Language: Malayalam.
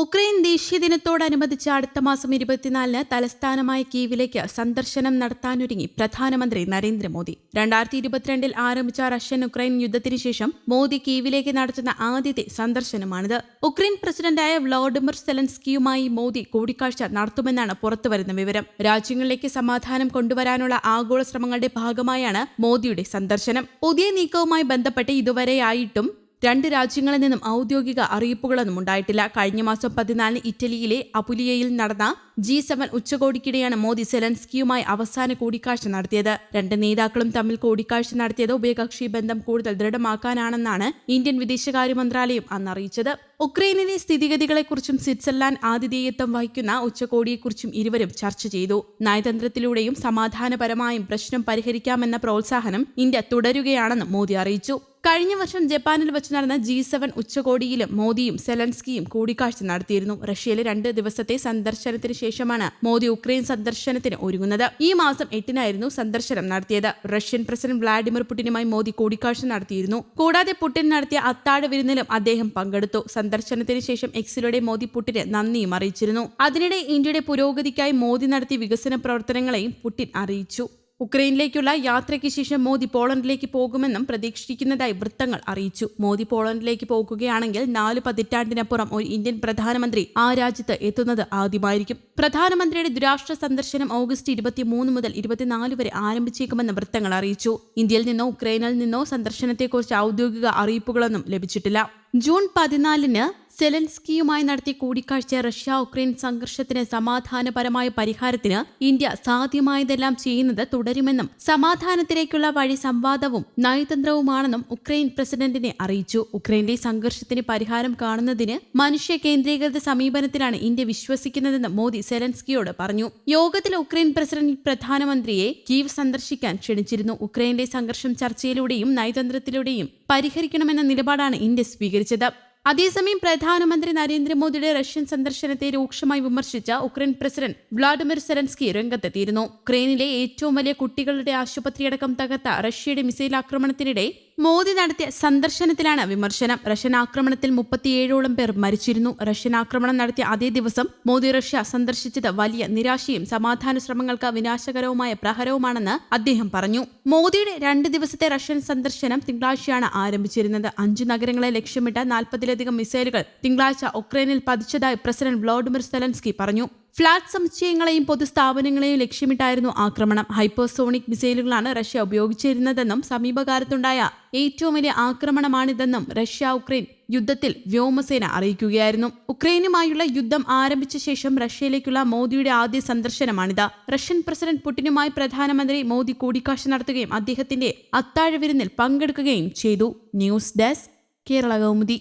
ഉക്രൈൻ ദേശീയ ദിനത്തോടനുബന്ധിച്ച് അടുത്ത മാസം ഇരുപത്തിനാലിന് തലസ്ഥാനമായ കീവിലേക്ക് സന്ദർശനം നടത്താനൊരുങ്ങി പ്രധാനമന്ത്രി നരേന്ദ്രമോദി. രണ്ടായിരത്തി ഇരുപത്തിരണ്ടിൽ ആരംഭിച്ച റഷ്യൻ ഉക്രൈൻ യുദ്ധത്തിന് ശേഷം മോദി കീവിലേക്ക് നടത്തുന്ന ആദ്യത്തെ സന്ദർശനമാണിത്. ഉക്രൈൻ പ്രസിഡന്റായ വ്ളാഡിമിർ സെലൻസ്കിയുമായി മോദി കൂടിക്കാഴ്ച നടത്തുമെന്നാണ് പുറത്തുവരുന്ന വിവരം. രാജ്യങ്ങളിലേക്ക് സമാധാനം കൊണ്ടുവരാനുള്ള ആഗോള ശ്രമങ്ങളുടെ ഭാഗമായാണ് മോദിയുടെ സന്ദർശനം. പുതിയ നീക്കവുമായി ബന്ധപ്പെട്ട് ഇതുവരെയായിട്ടും രണ്ട് രാജ്യങ്ങളിൽ നിന്നും ഔദ്യോഗിക അറിയിപ്പുകളൊന്നും ഉണ്ടായിട്ടില്ല. കഴിഞ്ഞ മാസം പതിനാലിന് ഇറ്റലിയിലെ അപുലിയയിൽ നടന്ന ജി സെവൻ ഉച്ചകോടിക്കിടെയാണ് മോദി സെലൻസ്കിയുമായി അവസാന കൂടിക്കാഴ്ച നടത്തിയത്. രണ്ട് നേതാക്കളും തമ്മിൽ കൂടിക്കാഴ്ച നടത്തിയത് ഉഭയകക്ഷി ബന്ധം കൂടുതൽ ദൃഢമാക്കാനാണെന്നാണ് ഇന്ത്യൻ വിദേശകാര്യ മന്ത്രാലയം അന്ന് അറിയിച്ചത് ഉക്രൈനിലെ സ്ഥിതിഗതികളെക്കുറിച്ചും സ്വിറ്റ്സർലാൻഡ് ആതിഥേയത്വം വഹിക്കുന്ന ഉച്ചകോടിയെക്കുറിച്ചും ഇരുവരും ചർച്ച ചെയ്തു. നയതന്ത്രത്തിലൂടെയും സമാധാനപരമായും പ്രശ്നം പരിഹരിക്കാമെന്ന പ്രോത്സാഹനം ഇന്ത്യ തുടരുകയാണെന്നും മോദി അറിയിച്ചു. കഴിഞ്ഞ വർഷം ജപ്പാനിൽ വെച്ച് നടന്ന ജി സെവൻ ഉച്ചകോടിയിലും മോദിയും സെലൻസ്കിയും കൂടിക്കാഴ്ച നടത്തിയിരുന്നു. റഷ്യയിലെ രണ്ട് ദിവസത്തെ സന്ദർശനത്തിന് ശേഷമാണ് മോദി ഉക്രൈൻ സന്ദർശനത്തിന് ഒരുങ്ങുന്നത്. ഈ മാസം എട്ടിനായിരുന്നു സന്ദർശനം നടത്തിയത്. റഷ്യൻ പ്രസിഡന്റ് വ്ളാഡിമിർ പുടിനുമായി മോദി കൂടിക്കാഴ്ച നടത്തിയിരുന്നു. കൂടാതെ പുടിൻ നടത്തിയ അത്താഴ വിരുന്നിലും അദ്ദേഹം പങ്കെടുത്തു. സന്ദർശനത്തിന് ശേഷം എക്സിലൂടെ മോദി പുടിന് നന്ദിയും അറിയിച്ചിരുന്നു. അതിനിടെ ഇന്ത്യയുടെ പുരോഗതിക്കായി മോദി നടത്തിയ വികസന പ്രവർത്തനങ്ങളെയും പുടിൻ അറിയിച്ചു. ഉക്രൈനിലേക്കുള്ള യാത്രയ്ക്ക് ശേഷം മോദി പോളണ്ടിലേക്ക് പോകുമെന്നും പ്രതീക്ഷിക്കുന്നതായി വൃത്തങ്ങൾ അറിയിച്ചു. മോദി പോളണ്ടിലേക്ക് പോകുകയാണെങ്കിൽ നാല് പതിറ്റാണ്ടിനപ്പുറം ഒരു ഇന്ത്യൻ പ്രധാനമന്ത്രി ആ രാജ്യത്ത് എത്തുന്നത് ആദ്യമായിരിക്കും. പ്രധാനമന്ത്രിയുടെ ദുരാഷ്ട്ര സന്ദർശനം ഓഗസ്റ്റ് ഇരുപത്തിമൂന്ന് മുതൽ ഇരുപത്തിനാല് വരെ ആരംഭിച്ചേക്കുമെന്ന് വൃത്തങ്ങൾ അറിയിച്ചു. ഇന്ത്യയിൽ നിന്നോ ഉക്രൈനിൽ നിന്നോ സന്ദർശനത്തെക്കുറിച്ച് ഔദ്യോഗിക അറിയിപ്പുകളൊന്നും ലഭിച്ചിട്ടില്ല. ജൂൺ പതിനാലിന് സെലൻസ്കിയുമായി നടത്തിയ കൂടിക്കാഴ്ച റഷ്യ ഉക്രൈൻ സംഘർഷത്തിന് സമാധാനപരമായ പരിഹാരത്തിന് ഇന്ത്യ സാധ്യമായതെല്ലാം ചെയ്യുന്നത് തുടരുമെന്നും സമാധാനത്തിലേക്കുള്ള വഴി സംവാദവും നയതന്ത്രവുമാണെന്നും ഉക്രൈൻ പ്രസിഡന്റിനെ അറിയിച്ചു. ഉക്രൈനിലെ സംഘർഷത്തിന് പരിഹാരം കാണുന്നതിന് മനുഷ്യ കേന്ദ്രീകൃത സമീപനത്തിലാണ് ഇന്ത്യ വിശ്വസിക്കുന്നതെന്ന് മോദി സെലൻസ്കിയോട് പറഞ്ഞു. യോഗത്തിൽ ഉക്രൈൻ പ്രസിഡന്റ് പ്രധാനമന്ത്രിയെ കീവ് സന്ദർശിക്കാൻ ക്ഷണിച്ചിരുന്നു. ഉക്രൈനിലെ സംഘർഷം ചർച്ചയിലൂടെയും നയതന്ത്രത്തിലൂടെയും പരിഹരിക്കണമെന്ന നിലപാടാണ് ഇന്ത്യ സ്വീകരിച്ചത്. അതേസമയം പ്രധാനമന്ത്രി നരേന്ദ്രമോദിയുടെ റഷ്യൻ സന്ദർശനത്തെ രൂക്ഷമായി വിമർശിച്ച ഉക്രൈൻ പ്രസിഡന്റ് വ്ളാഡിമിർ സെലൻസ്കി രംഗത്തെത്തിയിരുന്നു. ഉക്രൈനിലെ ഏറ്റവും വലിയ കുട്ടികളുടെ ആശുപത്രിയടക്കം തകർത്ത റഷ്യയുടെ മിസൈൽ ആക്രമണത്തിനിടെ മോദി നടത്തിയ സന്ദർശനത്തിലാണ് വിമർശനം. റഷ്യൻ ആക്രമണത്തിൽ മുപ്പത്തിയേഴോളം പേർ മരിച്ചിരുന്നു. റഷ്യൻ ആക്രമണം നടത്തിയ അതേ ദിവസം മോദി റഷ്യ സന്ദർശിച്ചത് വലിയ നിരാശയും സമാധാന ശ്രമങ്ങൾക്ക് വിനാശകരവുമായ പ്രഹരവുമാണെന്ന് അദ്ദേഹം പറഞ്ഞു. മോദിയുടെ രണ്ട് ദിവസത്തെ റഷ്യൻ സന്ദർശനം തിങ്കളാഴ്ചയാണ് ആരംഭിച്ചിരുന്നത്. അഞ്ച് നഗരങ്ങളെ ലക്ഷ്യമിട്ട് നാൽപ്പതിലധികം മിസൈലുകൾ തിങ്കളാഴ്ച ഉക്രൈനിൽ പതിച്ചതായി പ്രസിഡന്റ് വ്ളോഡിമിർ സെലൻസ്കി പറഞ്ഞു. ഫ്ളാറ്റ് സമുച്ചയങ്ങളെയും പൊതുസ്ഥാപനങ്ങളെയും ലക്ഷ്യമിട്ടായിരുന്നു ആക്രമണം. ഹൈപ്പർസോണിക് മിസൈലുകളാണ് റഷ്യ ഉപയോഗിച്ചിരുന്നതെന്നും സമീപകാലത്തുണ്ടായ ഏറ്റവും വലിയ ആക്രമണമാണിതെന്നും റഷ്യ ഉക്രൈൻ യുദ്ധത്തിൽ വ്യോമസേന അറിയിക്കുകയായിരുന്നു. ഉക്രൈനുമായുള്ള യുദ്ധം ആരംഭിച്ച ശേഷം റഷ്യയിലേക്കുള്ള മോദിയുടെ ആദ്യ സന്ദർശനമാണിത്. റഷ്യൻ പ്രസിഡന്റ് പുടിനുമായി പ്രധാനമന്ത്രി മോദി കൂടിക്കാഴ്ച നടത്തുകയും അദ്ദേഹത്തിന്റെ അത്താഴവിരുന്നിൽ പങ്കെടുക്കുകയും ചെയ്തു. News desk Kerala Kaumudi.